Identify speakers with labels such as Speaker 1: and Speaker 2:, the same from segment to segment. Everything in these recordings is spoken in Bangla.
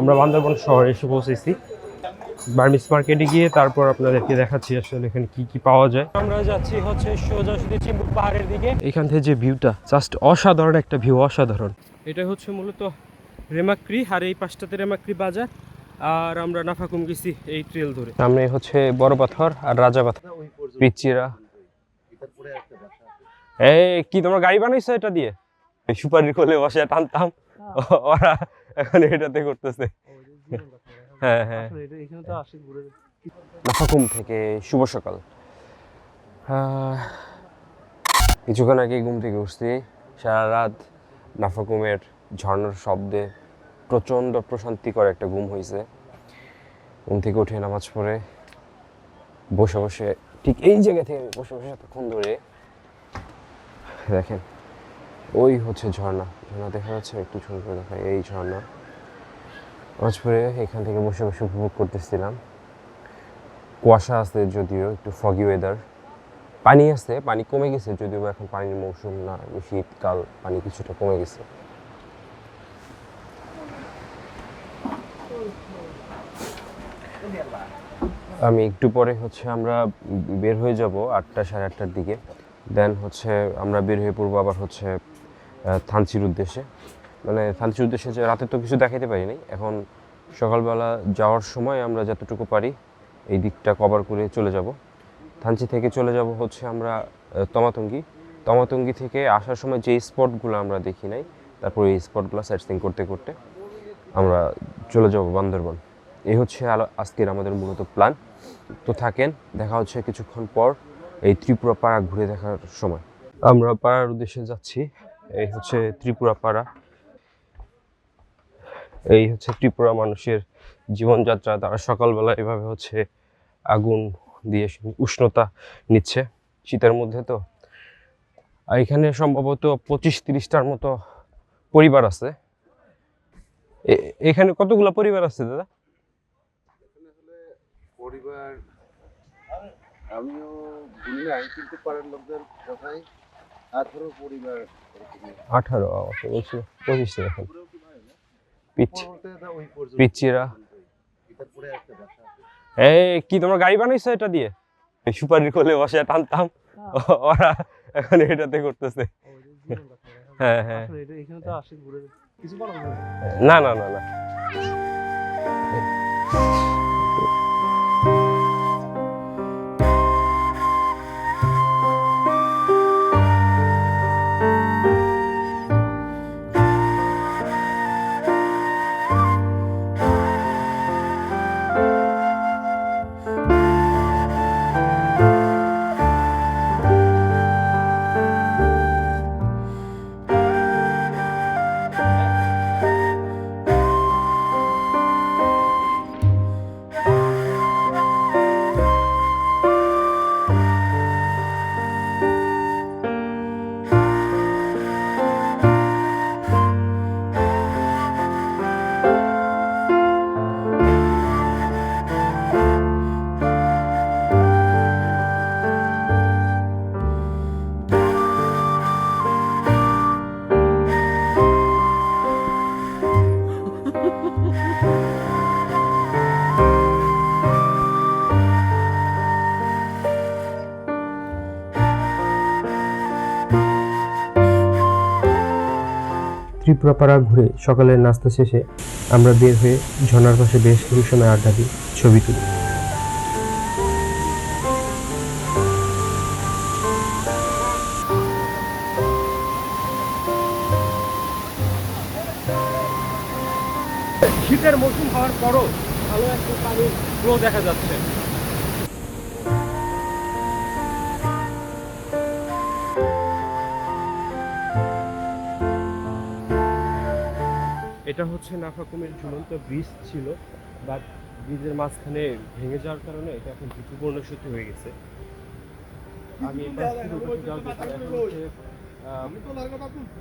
Speaker 1: আমরা বান্দরবন শহরে এসে পৌঁছেছি। বার্মিস মার্কেটে গিয়ে তারপর আপনাদেরকে দেখাচ্ছি আসলে এখানে কি কি পাওয়া যায়। আমরা যাচ্ছি হচ্ছে সোজাসুজি চিম্বুক পাহাড়ের দিকে। এখান থেকে যে ভিউটা জাস্ট অসাধারণ একটা ভিউ অসাধারণ। এটা হচ্ছে মূলত রেমাক্রি আর এই পাঁচটাতে রেমাক্রি বাজার। আর আমরা নাফাকুম গেছি এই ট্রেল ধরে। সামনে হচ্ছে বড় পাথর আর রাজা পাথর। পিচিরা এই কি তোমরা গাড়ি বানাইছো এটা দিয়ে? সুপারির কোলে বসে টানতাম। ওরা এখন এটাতে করতেছে। হ্যাঁ হ্যাঁ। নাফাকুম থেকে শুভ সকাল। কিছুক্ষণ আগে ঘুম থেকে উঠছি সারা রাত নাফাকুমের ঝর্ণার শব্দে প্রচণ্ড প্রশান্তিকর একটা ঘুম হয়েছে ঘুম থেকে উঠে নামাজ পড়ে বসে বসে ঠিক এই জায়গা থেকে আমি বসে বসে এতক্ষণ ধরে দেখেন ওই হচ্ছে ঝর্ণা। ঝর্ণা দেখা যাচ্ছে, একটু ছোট করে দেখা এই ঝর্ণা। পড়ে এখান থেকে বসে বসে উপভোগ করতেছিলাম। কুয়াশা আছে যদিও, একটু ফগি ওয়েদার পানি আছে, পানি কমে গেছে যদিও, এখন পানির মৌসুম না শীতকাল পানি কিছুটা কমে গেছে। আমি একটু পরে হচ্ছে আমরা বের হয়ে যাব আটটা সাড়ে আটটার দিকে। দেন হচ্ছে আমরা বের হয়ে পড়ব আবার হচ্ছে আহ, থানচির উদ্দেশ্যে। মানে থানচির উদ্দেশ্যে যে রাতে তো কিছু দেখাইতে পারিনি। এখন সকালবেলা যাওয়ার সময় আমরা যতটুকু পারি এই দিকটা কভার করে চলে যাব। থানচি থেকে চলে যাব হচ্ছে আমরা তমাতঙ্গি। তমাতঙ্গি থেকে আসার সময় যে স্পটগুলো আমরা দেখি নাই তারপর এই স্পটগুলো সাইটসিং করতে করতে আমরা চলে যাব বান্দরবন। এই হচ্ছে আজকের আমাদের মূলত প্ল্যান তো থাকেন দেখা হচ্ছে কিছুক্ষণ পর এই ত্রিপুরা পাড়া ঘুরে দেখার সময়। আমরা পাড়ার উদ্দেশ্যে যাচ্ছি। এই হচ্ছে ত্রিপুরা পাড়া এই হচ্ছে ত্রিপুরা মানুষের জীবনযাত্রা। তারা সকালবেলা এভাবে হচ্ছে আগুন দিয়ে উষ্ণতা নিচ্ছে শীতের মধ্যে তো। আর এখানে সম্ভবত পঁচিশ তিরিশটার মতো পরিবার আছে। এখানে কতগুলো পরিবার আছে দাদা?
Speaker 2: পরিবার, আমিও নাই, কিন্তু পাড়ার লোকদের কথাই। আঠারো পরিবার।
Speaker 1: আঠারো আমাকে বলছিল পঁচিশটা এখন পিচ্ছিরা। এই কি তোমরা গাড়ি বানাইছো এটা দিয়ে? এই সুপারির কোলে বসে টানতাম। ওরা এখন এটাতে করতেছে। হ্যাঁ হ্যাঁ। না না না না। ত্রিপুরাপাড়া ঘুরে সকালের নাস্তা শেষে আমরা বের হয়ে ঝর্ণার পাশে বেশ কিছু সময় আড্ডা দিই, ছবি তুলি। শীতের মৌসুম হওয়ার পরও ভালো একটা পানির ফ্লো দেখা যাচ্ছে। এটা হচ্ছে নাফাকুমের ঝুলন্ত ব্রিজ ছিল বাট ব্রিজের মাঝখানে ভেঙে যাওয়ার কারণে এটা এখন ঝুঁকিপূর্ণ সত্যি হয়ে গেছে। আমি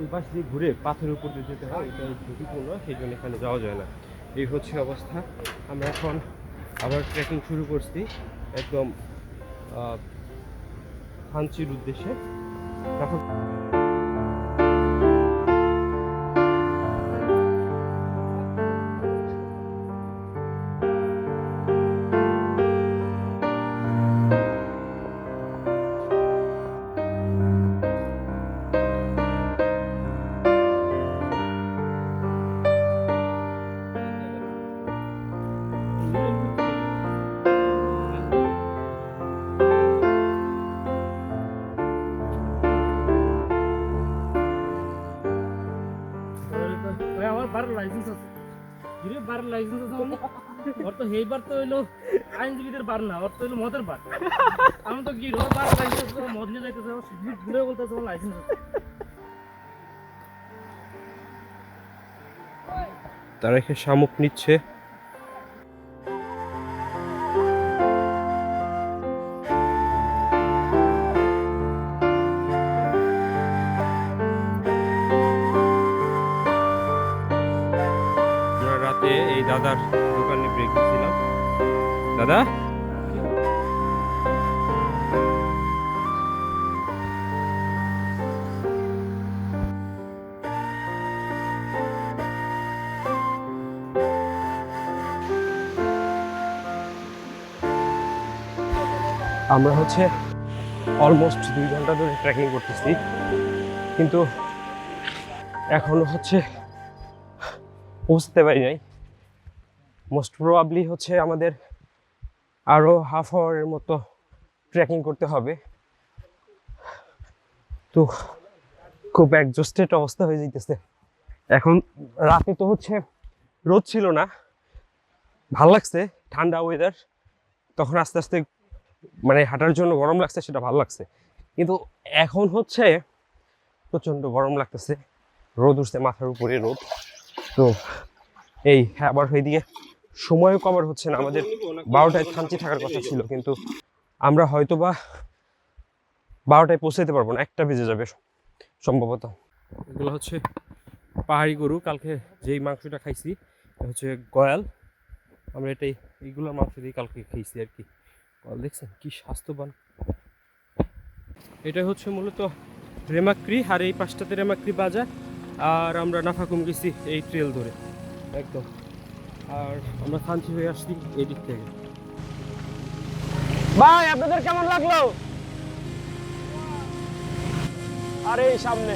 Speaker 1: ওই পাশে দিয়ে ঘুরে পাথরের উপর দিয়ে যেতে হয় এটা ঝুঁকিপূর্ণ, সেই জন্য এখানে যাওয়া যায় না। এই হচ্ছে অবস্থা। আমরা এখন আবার ট্রেকিং শুরু করছি, একদম থানচির উদ্দেশ্যে। এখন
Speaker 3: তো হইল আইনজীবীদের বার না, অর্থ হইল মদের বার। আমি তো ওর বার লাইসেন্স মদ নিয়ে যাইতেছে ঘুরে বলতেছে লাইসেন্স
Speaker 1: তারা এখানে শামুক নিচ্ছে। এই দাদার দোকানে ব্রেক দিয়েছিলাম। দাদা? আমরা হচ্ছে অলমোস্ট দুই ঘণ্টা ধরে ট্রেকিং করতেছি। কিন্তু এখনও হচ্ছে পৌঁছতে পারি নাই। মোস্ট প্রবাবলি হচ্ছে আমাদের আরও হাফ আওয়ারের মতো ট্রেকিং করতে হবে। তো খুব একজস্টেড অবস্থা হয়ে যাইতেছে। এখন রাতে তো হচ্ছে রোদ ছিল না, ভালো লাগছে, ঠান্ডা ওয়েদার তখন আস্তে আস্তে মানে হাঁটার জন্য গরম লাগছে, সেটা ভালো লাগছে। কিন্তু এখন হচ্ছে প্রচণ্ড গরম লাগতেছে, রোদ উঠছে মাথার উপরে রোদ। তো এই আবার ওইদিকে সময়ও কভার হচ্ছে না আমাদের বারোটায় থানচি থাকার কথা ছিল কিন্তু আমরা হয়তো বা বারোটায় পৌঁছাতে পারব না একটা বেজে যাবে সম্ভবত। এগুলো হচ্ছে পাহাড়ি গরু কালকে যেই মাংসটা খাইছি হচ্ছে গয়াল। আমরা এটাই এইগুলোর মাংস দিয়ে কালকে খাইছি আর কি। কল দেখছেন কি স্বাস্থ্যবান। এটা হচ্ছে মূলত রেমাক্রি আর এই পাঁচটাতে রেমাক্রি বাজার আর আমরা নাফাকুম গেছি এই ট্রেল ধরে। একদম। আর আমরা খাঞ্চি হয়ে আসছি এদিক থেকে। ভাই আপনাদের কেমন লাগল? আরে এই সামনে।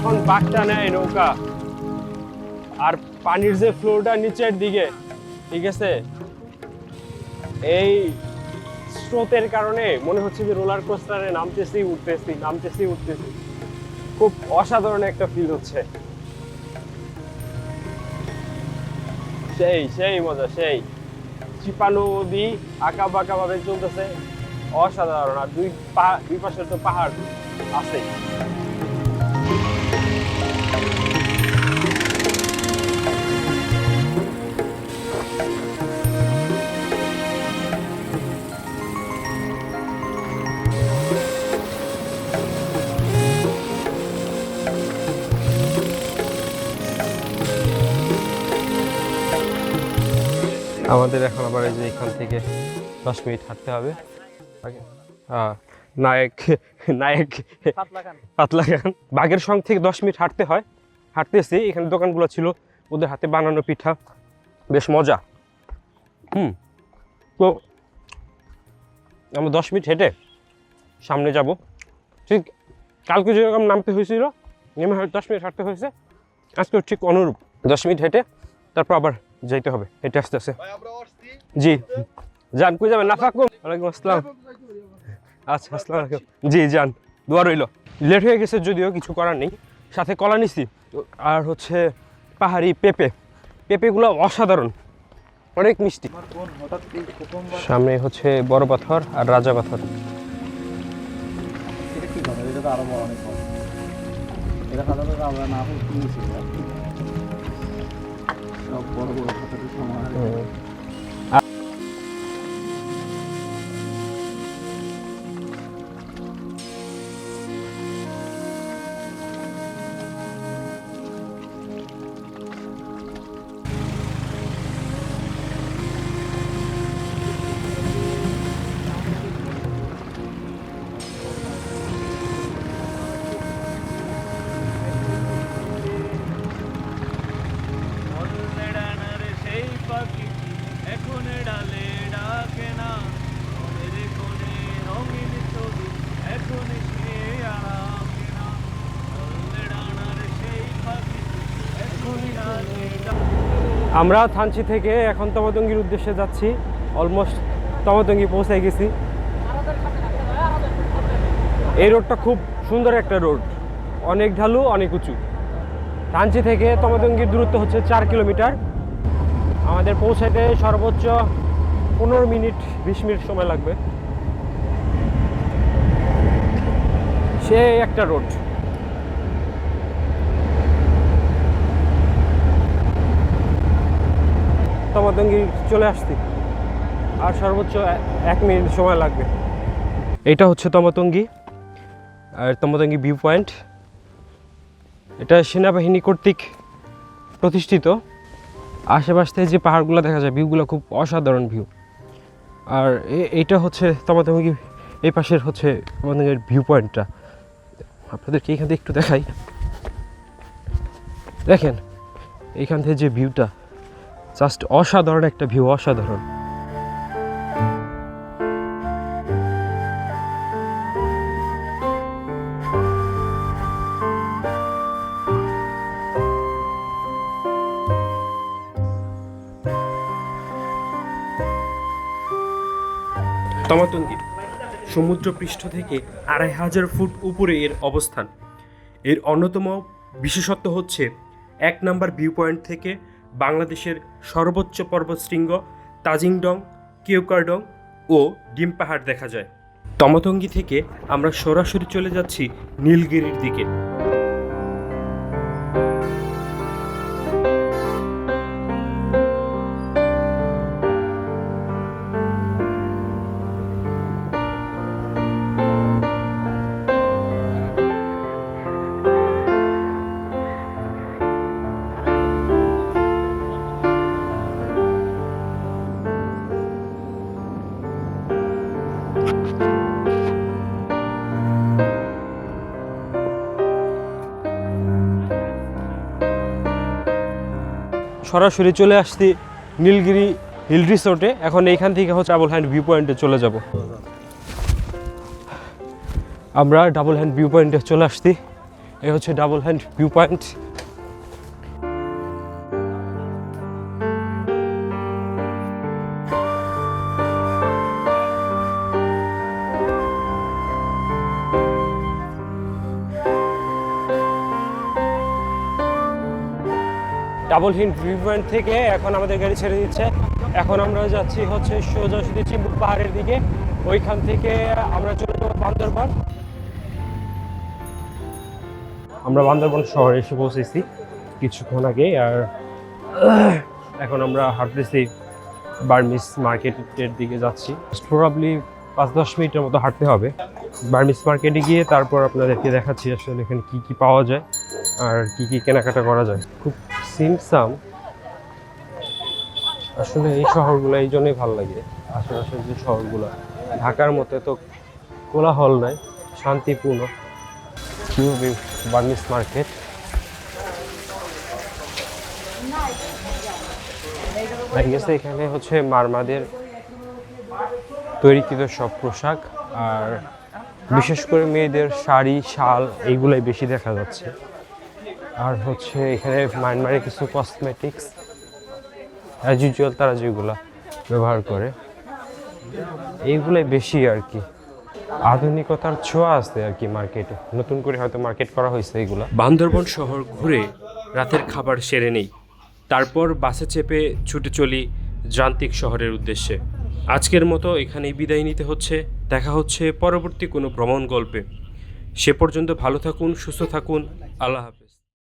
Speaker 1: যখন বাঘটা নেয় নৌকা, আর পানির যে ফ্লোটা নিচের দিকে, ঠিক আছে? এই স্রোতের কারণে মনে হচ্ছে যে রোলার কোস্টারে নামতেছি, উঠতেছি নামতেছি, উঠতেছি। খুব অসাধারণ একটা ফিল হচ্ছে। সেই সেই মজা, সেই। চিপানো নদী আঁকা বাঁকা ভাবে চলতেছে। অসাধারণ, আর দুই পা, দুই পাশে তো পাহাড় আছে আমাদের এখন আবার এই যে এখান থেকে দশ মিনিট হাঁটতে হবে। হ্যাঁ নায়ক নায়ক পাতলা গান বাগের সঙ্গ থেকে দশ মিনিট হাঁটতে হয়। হাঁটতেছি এখানে দোকানগুলো ছিল। ওদের হাতে বানানো পিঠা। বেশ মজা। হুম। তো আমরা দশ মিনিট হেঁটে সামনে যাব। ঠিক কালকে যেরকম নামতে হয়েছিল নেমে দশ মিনিট হাঁটতে হয়েছে। আজকেও ঠিক অনুরূপ। দশ মিনিট হেঁটে তারপর আবার যাইতে হবে এটা আসতে আসতে জি। যান কই যাবেন? নাফাকুম ওয়ালাইকুম আসসালাম। আচ্ছা আসসালাম আলাইকুম। জি যান দোয়া রইল। লেট হয়ে গেছে যদিও কিছু করার নেই। সাথে কলা নিছি আর হচ্ছে পাহাড়ি পেঁপে। পেঁপেগুলো অসাধারণ অনেক মিষ্টি। সামনে হচ্ছে বড় পাথর আর রাজা পাথর।
Speaker 2: এটা কি কথা? এটা তো আরও বড় অনেক এটা সাধারণত আমরা না হোক কিনেছি সব বড় বড় কথাটা সমান
Speaker 1: আমরা থানচি থেকে এখন তমাতঙ্গির উদ্দেশ্যে যাচ্ছি। অলমোস্ট তমাতঙ্গি পৌঁছে গেছি। এই রোডটা খুব সুন্দর একটা রোড অনেক ঢালু, অনেক উঁচু। থানচি থেকে তমাতঙ্গির দূরত্ব হচ্ছে চার কিলোমিটার। আমাদের পৌঁছাতে সর্বোচ্চ পনেরো মিনিট, বিশ মিনিট সময় লাগবে। সে একটা রোড তমাতঙ্গি চলে আসছি। আর সর্বোচ্চ এক মিনিট সময় লাগবে। এটা হচ্ছে তমাতঙ্গি, আর তমাতঙ্গি ভিউ পয়েন্ট এটা সেনাবাহিনী কর্তৃক প্রতিষ্ঠিত। আশেপাশ যে পাহাড়গুলো দেখা যায় ভিউগুলো খুব অসাধারণ ভিউ আর এইটা হচ্ছে তমাতঙ্গি, এই পাশের হচ্ছে তমাতঙ্গির ভিউ পয়েন্টটা আপনাদেরকে এখান থেকে একটু দেখাই। দেখেন এইখান থেকে যে ভিউটা জাস্ট অসাধারণ একটা ভিউ, অসাধারণ।
Speaker 4: তমাতঙ্গি, সমুদ্রপৃষ্ঠ থেকে আড়াই হাজার ফুট উপরে এর অবস্থান। এর অন্যতম বিশেষত্ব হচ্ছে, এক নম্বর ভিউ পয়েন্ট থেকে বাংলাদেশের সর্বোচ্চ পর্বতশৃঙ্গ তাজিংডং, কিউকারডং ও ডিম পাহাড় দেখা যায়। তমতঙ্গি থেকে আমরা সরাসরি চলে যাচ্ছি নীলগিরির দিকে।
Speaker 1: সরাসরি চলে আসছি নীলগিরি হিল রিসোর্টে। এখন এইখান থেকে হচ্ছে ডাবল হ্যান্ড ভিউ পয়েন্টে চলে যাব। আমরা ডাবল হ্যান্ড ভিউ পয়েন্টে চলে আসছি। এই হচ্ছে double hand view point double hint view point থেকে এখন আমাদের গাড়ি ছেড়ে দিচ্ছে। এখন আমরা যাচ্ছি হচ্ছে সোজাসুজি চিম্বুক পাহাড়ের দিকে। ওইখান থেকে আমরা চলে যাব বান্দরবান। আমরা বান্দরবান শহরে এসে পৌঁছেছি কিছুক্ষণ আগে আর এখন আমরা হাঁটতেছি বার্মিস মার্কেটের দিকে যাচ্ছি। প্রবাবলি পাঁচ দশ মিনিটের মতো হাঁটতে হবে। বার্মিস মার্কেটে গিয়ে তারপর আপনাদেরকে দেখাচ্ছি আসলে এখানে কী কী পাওয়া যায় আর কি কি কেনাকাটা করা যায়। খুব সিমসাম, আসলে এই শহরগুলো এই জন্যই ভালো লাগে। আশেপাশের যে শহরগুলো, ঢাকার মতো তো কোলাহল নাই, শান্তিপূর্ণ। কিউবি বার্মিস মার্কেট গেছে এখানে হচ্ছে মারমাদের তৈরিকৃত সব পোশাক, আর বিশেষ করে মেয়েদের শাড়ি, শাল, এইগুলাই বেশি দেখা যাচ্ছে। আর হচ্ছে এখানে মায়ানমারে কিছু কসমেটিক্স অ্যাজ ইউজুয়াল তারা যেগুলো ব্যবহার করে, এইগুলোই বেশি আর কি। আধুনিকতার ছোঁয়া আছে আর কি মার্কেটে নতুন করে হয়তো মার্কেট করা হয়েছে এইগুলা।
Speaker 4: বান্দরবন শহর ঘুরে রাতের খাবার সেরে নেই। তারপর বাসে চেপে ছুটে চলি যান্ত্রিক শহরের উদ্দেশ্যে। আজকের মতো এখানেই বিদায় নিতে হচ্ছে। দেখা হচ্ছে পরবর্তী কোনো ভ্রমণ গল্পে। সে পর্যন্ত ভালো থাকুন, সুস্থ থাকুন। আল্লাহ হাফেজ।